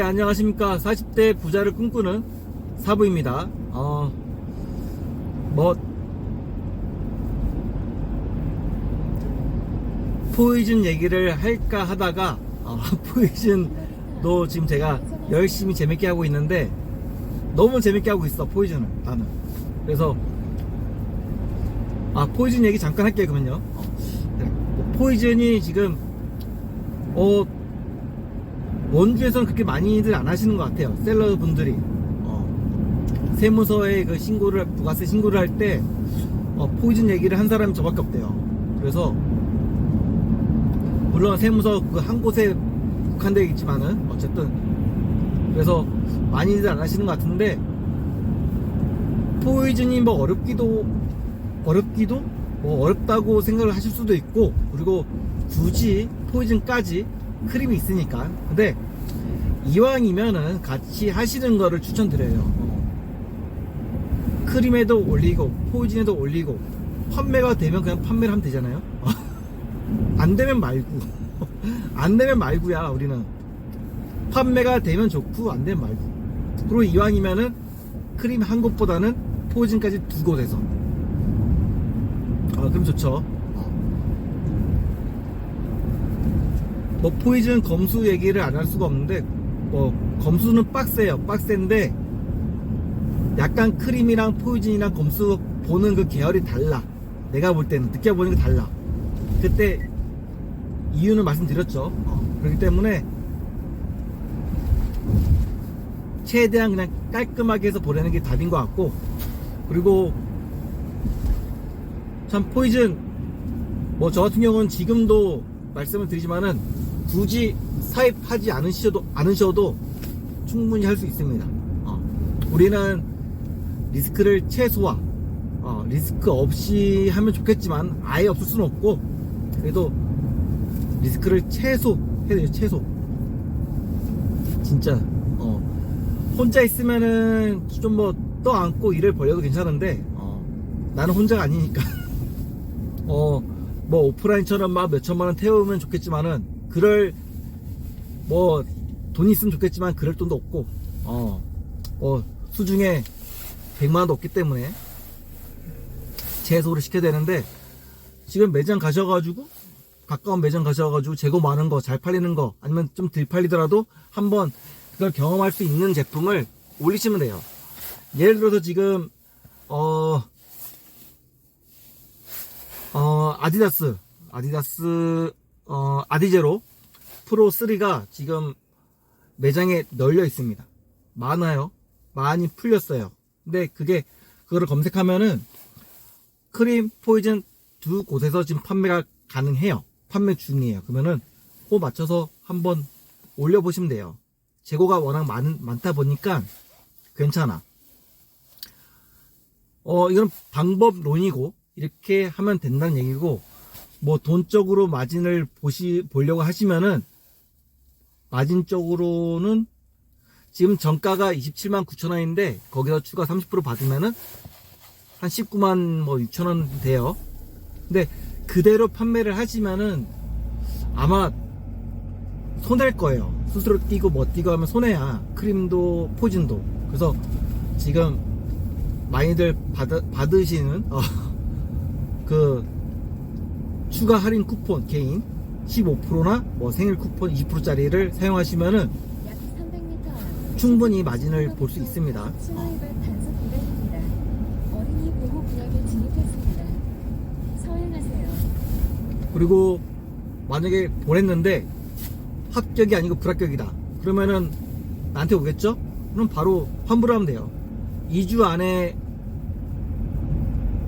네, 안녕하십니까. 40대 부자를 꿈꾸는 사부입니다. 어, 뭐, 포이즌 얘기를 할까 하다가, 어, 포이즌도 지금 제가 열심히 재밌게 하고 있는데, 너무 재밌게 하고 있어, 포이즌을, 나는. 그래서, 아, 포이즌 얘기 잠깐 할게요, 그러면요. 어, 네. 뭐 포이즌이 지금, 어, 원주에서는 그렇게 많이들 안 하시는 것 같아요. 셀러 분들이. 어, 세무서에 그 신고를, 부가세 신고를 할 때, 어, 포이즌 얘기를 한 사람이 저밖에 없대요. 그래서, 물론 세무서 그 한 곳에 국한되어 있지만은, 어쨌든, 그래서 많이들 안 하시는 것 같은데, 포이즌이 뭐 어렵기도, 어렵기도, 뭐 어렵다고 생각을 하실 수도 있고, 그리고 굳이 포이즌까지 크림이 있으니까. 근데 이왕이면은 같이 하시는 거를 추천드려요. 어. 크림에도 올리고 포이즌에도 올리고 판매가 되면 그냥 판매를 하면 되잖아요. 안 되면 말고 안 되면 말고야 우리는 판매가 되면 좋고 안 되면 말고. 그리고 이왕이면은 크림 한 곳보다는 포이즌까지 두 곳에서. 아 그럼 좋죠. 뭐 포이즌 검수 얘기를 안 할 수가 없는데 뭐 검수는 빡세요. 빡센데 약간 크림이랑 포이즌이랑 검수 보는 그 계열이 달라. 내가 볼 때는 느껴보는 게 달라. 그때 이유는 말씀드렸죠. 어, 그렇기 때문에 최대한 그냥 깔끔하게 해서 보내는 게 답인 것 같고 그리고 참 포이즌 뭐 저 같은 경우는 지금도 말씀을 드리지만은 굳이 사입하지 않으셔도 않으셔도 충분히 할 수 있습니다. 어, 우리는 리스크를 최소화, 어, 리스크 없이 하면 좋겠지만 아예 없을 수는 없고 그래도 리스크를 최소 해야 돼요. 최소. 진짜 어, 혼자 있으면은 좀 뭐 떠안고 일을 벌려도 괜찮은데 어, 나는 혼자가 아니니까 어. 뭐 오프라인처럼 막 몇천만 원 태우면 좋겠지만은 그럴 뭐 돈이 있으면 좋겠지만 그럴 돈도 없고 어, 어 수중에 100만 원도 없기 때문에 제소를 시켜야 되는데 지금 매장 가셔가지고 가까운 매장 가셔가지고 재고 많은 거 잘 팔리는 거 아니면 좀 덜 팔리더라도 한번 그걸 경험할 수 있는 제품을 올리시면 돼요. 예를 들어서 지금 어 어, 아디다스, 아디다스, 어, 아디제로 프로 3가 지금 매장에 널려 있습니다. 많아요. 많이 풀렸어요. 근데 그게, 그거를 검색하면은 크림, 포이즌 두 곳에서 지금 판매가 가능해요. 판매 중이에요. 그러면은 호 맞춰서 한번 올려보시면 돼요. 재고가 워낙 많, 많다 보니까 괜찮아. 어, 이건 방법론이고, 이렇게 하면 된다는 얘기고 뭐 돈적으로 마진을 보시 보려고 하시면은 마진 쪽으로는 지금 정가가 27만 9천 원인데 거기서 추가 30% 받으면은 한 19만 뭐 6천 원 돼요. 근데 그대로 판매를 하시면은 아마 손해일 거예요. 스스로 뛰고 뭐 뛰고 하면 손해야. 크림도 포진도. 그래서 지금 많이들 받, 받으시는 어, 그 추가 할인 쿠폰 개인 15%나 뭐 생일 쿠폰 20%짜리를 사용하시면은 약 300m 앞 충분히 마진을 볼 수 있습니다. 그리고 만약에 보냈는데 합격이 아니고 불합격이다. 그러면은 나한테 오겠죠? 그럼 바로 환불을 하면 돼요. 2주 안에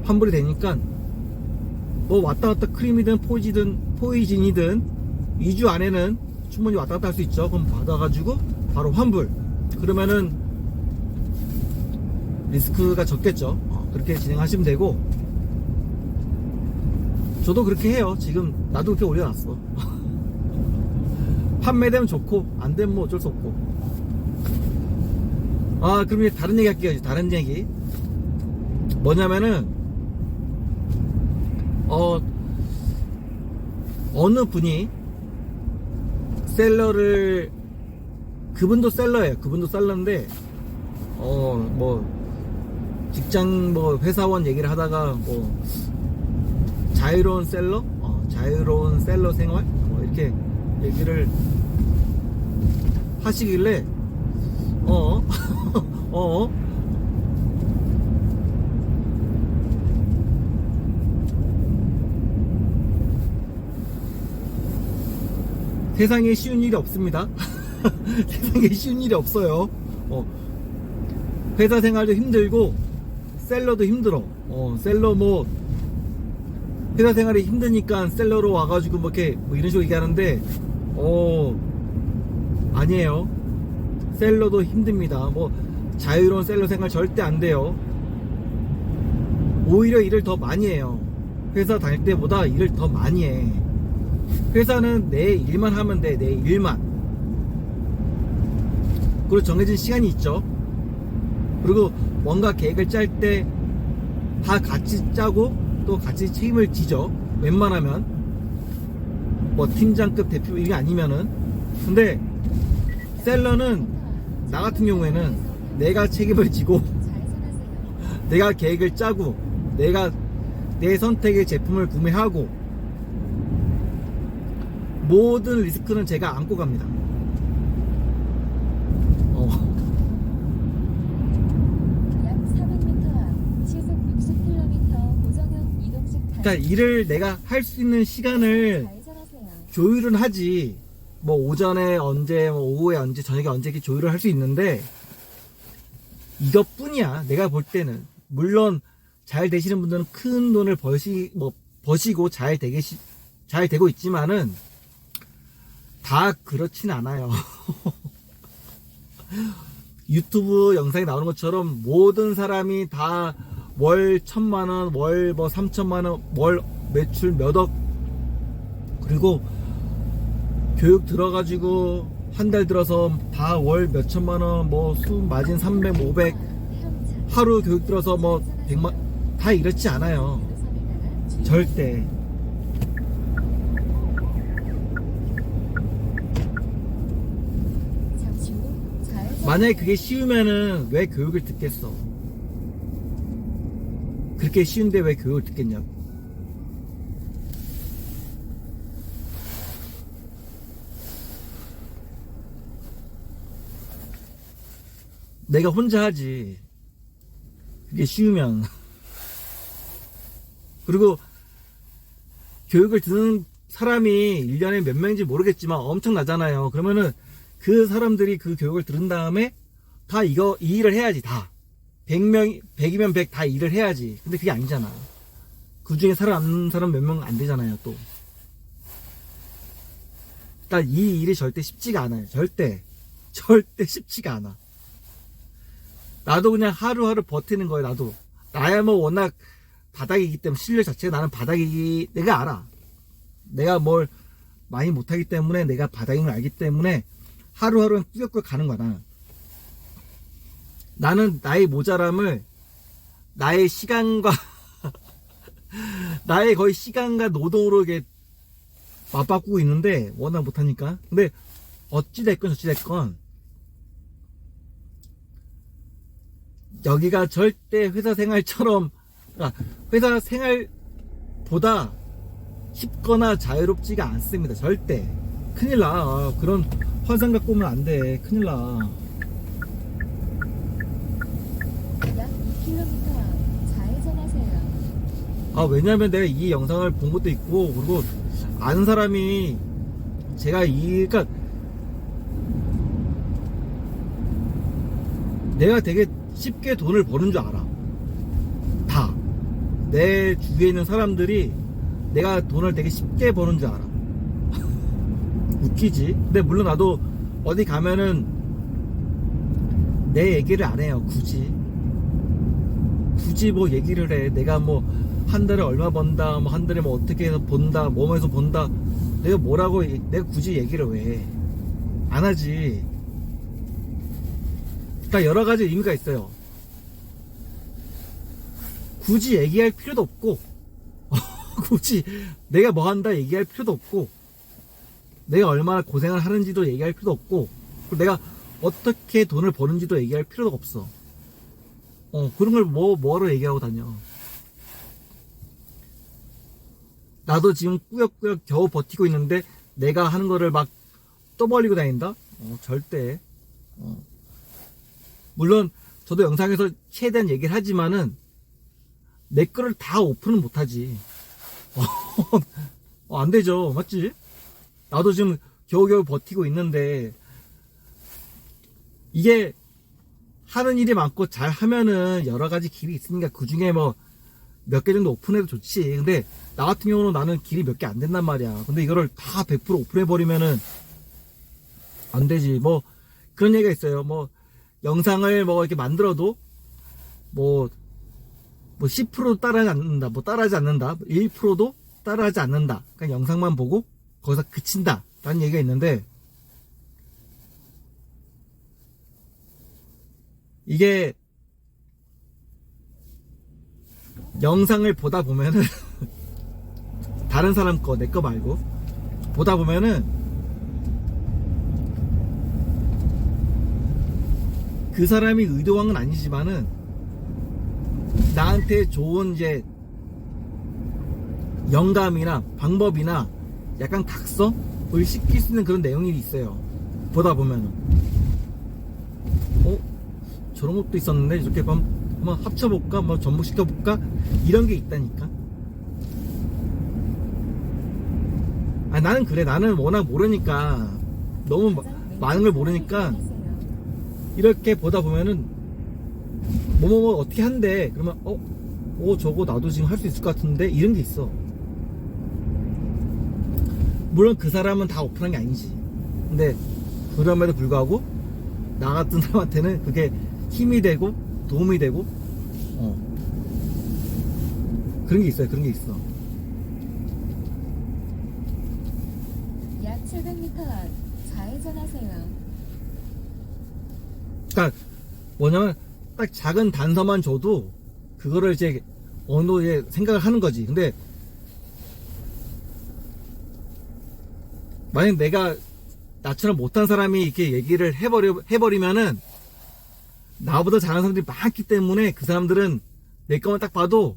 환불이 되니까 뭐 왔다 갔다 크림이든 포이지든 포이진이든 2주 안에는 충분히 왔다 갔다 할 수 있죠. 그럼 받아가지고 바로 환불. 그러면은 리스크가 적겠죠. 어, 그렇게 진행하시면 되고 저도 그렇게 해요. 지금 나도 그렇게 올려놨어. 판매되면 좋고 안 되면 뭐 어쩔 수 없고. 아 그럼 이제 다른 얘기 할게요. 다른 얘기. 뭐냐면은 어 어느 분이 셀러를 그분도 셀러예요. 그분도 셀러인데 어 뭐 직장 뭐 회사원 얘기를 하다가 뭐 자유로운 셀러, 어, 자유로운 셀러 생활 뭐 이렇게 얘기를 하시길래 어 어. 세상에 쉬운 일이 없습니다. 세상에 쉬운 일이 없어요. 어, 회사 생활도 힘들고 셀러도 힘들어. 어, 셀러 뭐 회사 생활이 힘드니까 셀러로 와가지고 뭐 이렇게 뭐 이런 식으로 얘기하는데 어 아니에요. 셀러도 힘듭니다. 뭐 자유로운 셀러 생활 절대 안 돼요. 오히려 일을 더 많이 해요. 회사 다닐 때보다 일을 더 많이 해. 회사는 내 일만 하면 돼, 내 일만. 그리고 정해진 시간이 있죠. 그리고 뭔가 계획을 짤 때 다 같이 짜고 또 같이 책임을 지죠. 웬만하면. 뭐 팀장급 대표 일이 아니면은. 근데 셀러는 나 같은 경우에는 내가 책임을 지고. 내가 계획을 짜고 내가 내 선택의 제품을 구매하고 모든 리스크는 제가 안고 갑니다. 어, 약 400m 앞 시속 60km 고정형 이동식 그러니까 일을 내가 할 수 있는 시간을. 조율은 하지. 뭐 오전에 언제, 뭐 오후에 언제, 저녁에 언제 이렇게 조율을 할 수 있는데 이것뿐이야. 내가 볼 때는 물론 잘 되시는 분들은 큰 돈을 버시 뭐 버시고 잘 되게 시- 잘 되고 있지만은 다 그렇진 않아요. 유튜브 영상에 나오는 것처럼 모든 사람이 다 월 천만 원, 월 뭐 삼천만 원, 월 매출 몇 억 그리고 교육 들어가지고 한 달 들어서 다 월 몇천만 원, 뭐 수 마진 300, 500 하루 교육 들어서 뭐 100만 다 이렇지 않아요. 절대. 잠시 후 좌회전. 만약에 그게 쉬우면은 왜 교육을 듣겠어? 그렇게 쉬운데 왜 교육을 듣겠냐고. 내가 혼자 하지. 그게 쉬우면. 그리고 교육을 듣는 사람이 1년에 몇 명인지 모르겠지만 엄청나잖아요. 그러면은 그 사람들이 그 교육을 들은 다음에 다 이거 이 일을 해야지 다. 100명 100이면 100 다 일을 해야지. 근데 그게 아니잖아. 그 중에 살아남는 사람 몇 명 안 되잖아요 또. 일단 이 일이 절대 쉽지가 않아요. 절대. 절대 쉽지가 않아. 나도 그냥 하루하루 버티는 거예요 나도. 나야 뭐 워낙 바닥이기 때문에 실력 자체가 나는 바닥이기 내가 알아. 내가 뭘 많이 못하기 때문에 내가 바닥인 걸 알기 때문에 하루하루 꾸역꾸역 가는 거야 나는 나의 모자람을 나의 시간과 나의 거의 시간과 노동으로 이게 맞바꾸고 있는데 워낙 못하니까. 근데 어찌됐건 저찌됐건 여기가 절대 회사 생활처럼 그러니까 회사 생활보다 쉽거나 자유롭지가 않습니다. 절대. 큰일 나. 아, 그런 환상 갖고 오면 안 돼 큰일 나 약 2km 앞 좌회전하세요. 아, 왜냐면 내가 이 영상을 본 것도 있고, 그리고 아는 사람이 제가 이, 그니까, 내가 되게 쉽게 돈을 버는 줄 알아. 다. 내 주위에 있는 사람들이 내가 돈을 되게 쉽게 버는 줄 알아. 웃기지? 근데 물론 나도 어디 가면은 내 얘기를 안 해요, 굳이. 굳이 뭐 얘기를 해. 내가 뭐 한 달에 얼마 번다, 뭐 한 달에 뭐 어떻게 해서 본다, 뭐해서 본다. 내가 뭐라고, 얘- 내가 굳이 얘기를 왜 해. 안 하지. 그러니까 여러 가지 의미가 있어요. 굳이 얘기할 필요도 없고, 굳이 내가 뭐 한다 얘기할 필요도 없고, 내가 얼마나 고생을 하는지도 얘기할 필요도 없고, 내가 어떻게 돈을 버는지도 얘기할 필요가 없어. 어, 그런 걸 뭐, 뭐로 얘기하고 다녀. 나도 지금 꾸역꾸역 겨우 버티고 있는데 내가 하는 거를 막 떠벌리고 다닌다? 어, 절대. 어. 물론 저도 영상에서 최대한 얘기를 하지만은 내 거를 다 오픈은 못하지. 어, 안 되죠. 맞지? 나도 지금 겨우겨우 버티고 있는데 이게 하는 일이 많고 잘 하면은 여러 가지 길이 있으니까 그 중에 뭐 몇 개 정도 오픈해도 좋지. 근데 나 같은 경우는 나는 길이 몇 개 안 된단 말이야. 근데 이거를 다 100% 오픈해버리면은 안 되지. 뭐 그런 얘기가 있어요. 뭐 영상을 뭐 이렇게 만들어도 뭐, 뭐 10%도 따라하지 않는다. 뭐 따라하지 않는다. 1%도 따라하지 않는다. 그냥 영상만 보고 거기서 그친다. 라는 얘기가 있는데 이게 영상을 보다 보면은 다른 사람 거, 내 거 말고 보다 보면은 그 사람이 의도한 건 아니지만은 나한테 좋은 이제 영감이나 방법이나 약간 각성을 시킬 수 있는 그런 내용이 있어요. 보다 보면은. 어? 저런 것도 있었는데 이렇게 한번, 합쳐볼까, 뭐 전복시켜볼까? 이런 게 있다니까. 아 나는 그래. 나는 워낙 모르니까 너무 마- 많은 걸 모르니까 이렇게 보다 보면은 뭐뭐뭐 어떻게 한대? 그러면 어? 어 저거 나도 지금 할 수 있을 것 같은데? 이런 게 있어 물론 그 사람은 다 오픈한 게 아니지 근데 그럼에도 불구하고 나 같은 사람한테는 그게 힘이 되고 도움이 되고 어 그런 게 있어요 그런 게 있어 약 700m 앞 좌회전하세요. 그러니까 뭐냐면 딱 작은 단서만 줘도 그거를 이제 어느 정도 이제 생각을 하는 거지. 근데 만약 내가 나처럼 못한 사람이 이렇게 얘기를 해버려 해버리면은 나보다 잘하는 사람들이 많기 때문에 그 사람들은 내 거만 딱 봐도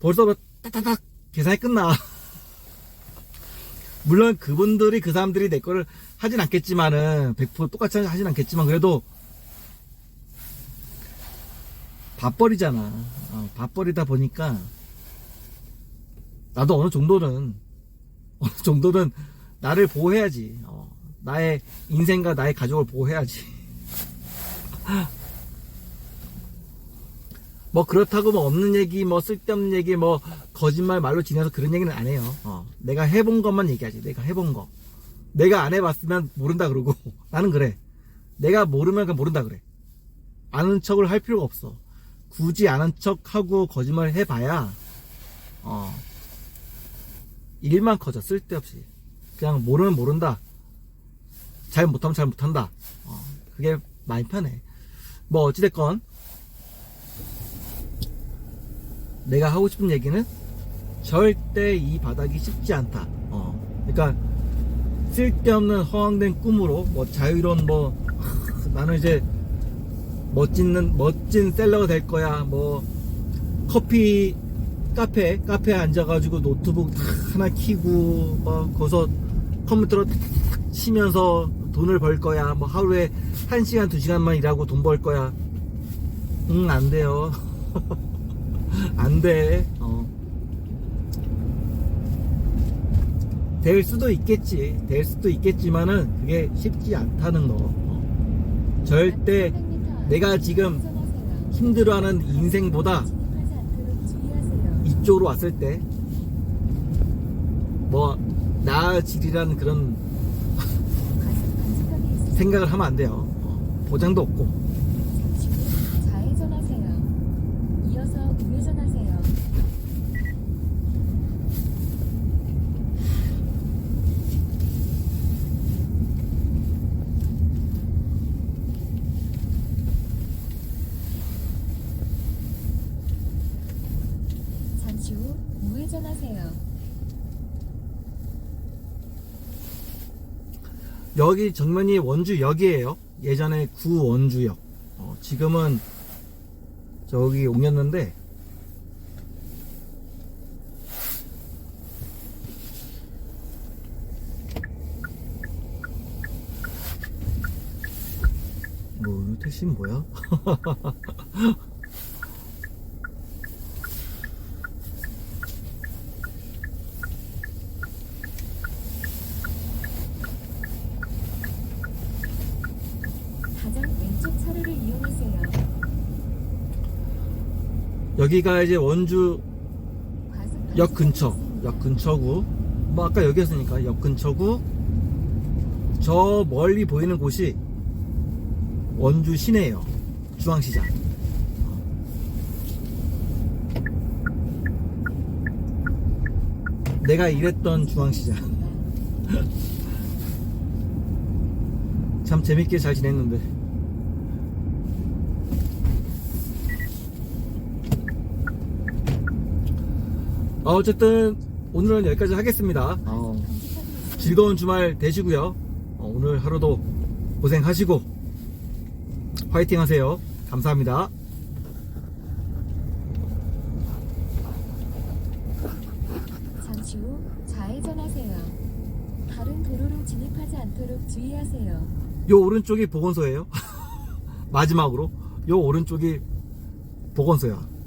벌써 뭐 딱딱딱 계산이 끝나. 물론 그분들이 그 사람들이 내 거를 하진 않겠지만은 100% 똑같이 하진 않겠지만 그래도 밥벌이잖아. 어, 밥벌이다 보니까 나도 어느 정도는 어느 정도는 나를 보호해야지. 어, 나의 인생과 나의 가족을 보호해야지. 뭐 그렇다고 뭐 없는 얘기, 뭐 쓸데없는 얘기, 뭐 거짓말 말로 지내서 그런 얘기는 안 해요. 어, 내가 해본 것만 얘기하지. 내가 해본 거. 내가 안 해봤으면 모른다 그러고 나는 그래. 내가 모르면 그냥 모른다 그래. 아는 척을 할 필요가 없어. 굳이 아는 척하고 거짓말 해봐야 어 일만 커져 쓸데없이 그냥 모르면 모른다. 잘 못하면 잘 못한다. 어, 그게 많이 편해. 뭐 어찌됐건 내가 하고 싶은 얘기는 절대 이 바닥이 쉽지 않다. 어, 그러니까 쓸데없는 허황된 꿈으로 뭐 자유로운 뭐 하, 나는 이제 멋진 멋진 셀러가 될 거야. 뭐 커피 카페 카페에 앉아가지고 노트북 다 하나 키고 뭐 거기서 컴퓨터로 치면서 돈을 벌 거야. 뭐 하루에 한 시간 두 시간만 일하고 돈 벌 거야. 응 안 돼요. 안 돼. 어. 될 수도 있겠지. 될 수도 있겠지만은 그게 쉽지 않다는 거. 어. 절대 약 700m 앞 내가 지금. 힘들어하는 인생보다. 이쪽으로 왔을 때 뭐 나아지리라는 그런. 생각을 하면 안 돼요. 어, 보장도 없고. 잠시 후 좌회전하세요. 이어서 우회전하세요. 잠시 후 우회전하세요. 여기 정면이 원주역이에요. 예전에 구원주역. 어, 지금은 저기 옮겼는데 뭐, 이 택시는 뭐야? 가장 왼쪽 차로를 이용하세요. 여기가 이제 원주 역 근처. 역 근처구. 뭐 아까 여기였으니까 역 근처구. 저 멀리 보이는 곳이 원주 시내예요. 중앙시장. 내가 일했던 중앙시장. 참 재밌게 잘 지냈는데. 어, 어쨌든 오늘은 여기까지 하겠습니다. 어. 즐거운 주말 되시고요. 어, 오늘 하루도 고생하시고 화이팅 하세요. 감사합니다. 잠시 후 좌회전하세요. 다른 도로로 진입하지 않도록 주의하세요. 요 오른쪽이 보건소예요. 마지막으로 요 오른쪽이 보건소야.